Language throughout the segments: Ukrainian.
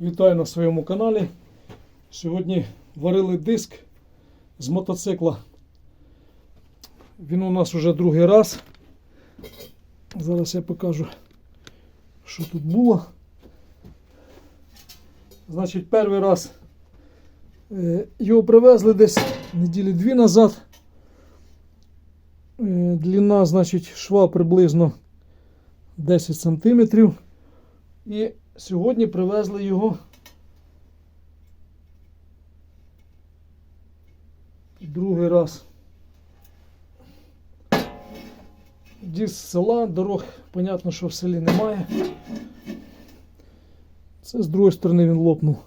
Вітаю на своєму каналі. Сьогодні варили диск з мотоцикла. Він у нас вже другий раз. Зараз я покажу, що тут було. Значить, перший раз е, його привезли десь неділі дві назад. Е, Длина, значить, шва приблизно 10 сантиметрів. І сьогодні привезли його другий раз. Діз села, дорог, понятно, що в селі немає. Це з другої сторони він лопнув.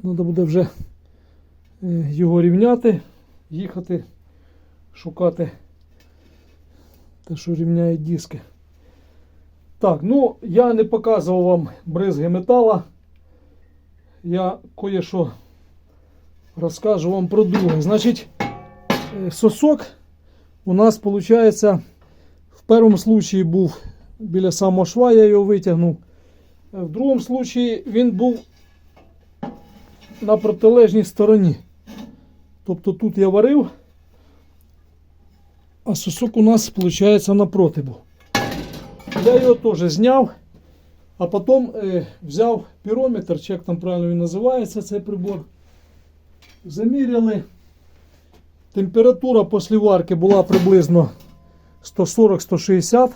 Треба буде вже е, його рівняти, їхати, шукати те, що рівняє диски. Так, ну я не показував вам бризги метала. Я кое-що розкажу вам про друге. Значить, е, сосок у нас виходить, в першому случаї був біля самого шва, я його витягнув. Е, В другому случаї він був на протилежній стороні. Тобто тут я варив, а сосок у нас виходить напроти був. Я його теж зняв, а потім е, взяв пірометр, чи як там правильно він називається цей прибор. Заміряли. Температура після варки була приблизно 140-160.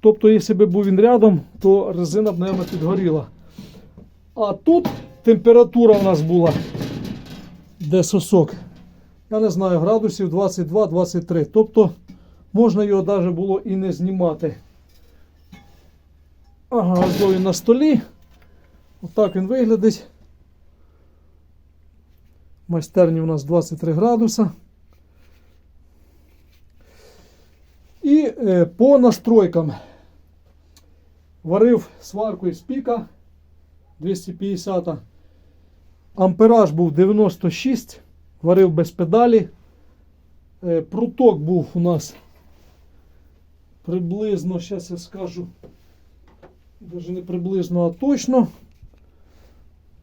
Тобто, якщо б був він рядом, то резина б, мабуть, підгоріла. А тут температура у нас була, де сосок, я не знаю, градусів 22-23. Тобто можна його навіть було і не знімати. Ага, ось він на столі. Отак він виглядить. Майстерні у нас 23 градуса. І е, по настройкам варив сварку із піка 250. Ампераж був 96, варив без педалі. Е, пруток був у нас приблизно, зараз я скажу, навіть не приблизно, а точно.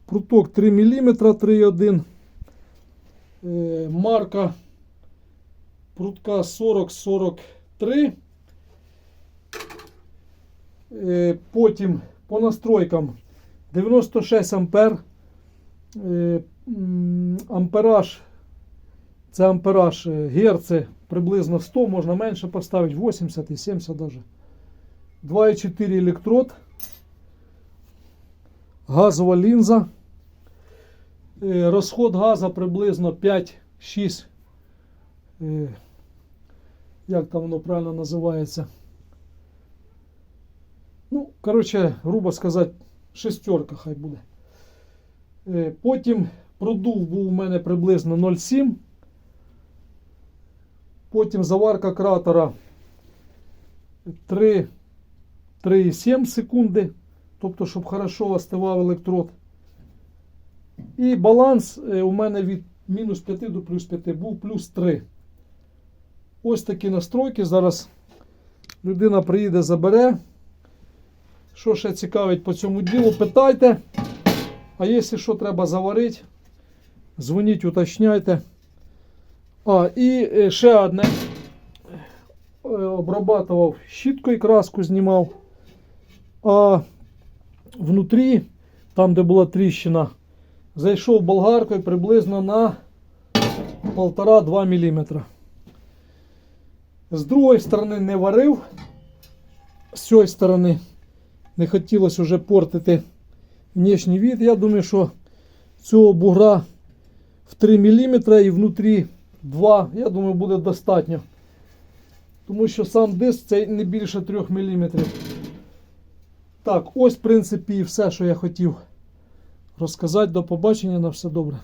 Пруток 3 мм 3,1. Е, марка прутка 40-43. Е, потім по настройкам 96 ампер. Е, ампераж. Це ампераж е, герци приблизно 100, можна менше поставити, 80 і 70 даже. 2,4 електрод. Газова лінза. Е, Розход газу приблизно 5-6. е, Як там воно правильно називається? Ну, коротше, грубо сказати, шестерка хай буде. Е, Потім продув був у мене приблизно 0,7. Потім заварка кратера 3,7 секунди. Тобто, щоб хорошо остивав електрод. І баланс е, у мене від мінус 5 до плюс 5 був плюс 3. Ось такі настройки. Зараз людина приїде, забере. Що ще цікавить по цьому ділу, питайте. А якщо що треба заварити, дзвоніть, уточняйте. А, і е, ще одне. Е, Обрабатував щіткою краску знімав. А внутрі, там де була тріщина, зайшов болгаркою приблизно на 1,5-2 мм. З другої сторони не варив, з цієї сторони не хотілося вже портити внешній від. Я думаю, що цього бугра в 3 мм і внутрі 2, я думаю, буде достатньо. Тому що сам диск цей не більше 3 мм. Так, ось, в принципі, і все, що я хотів розказати. До побачення. На все добре.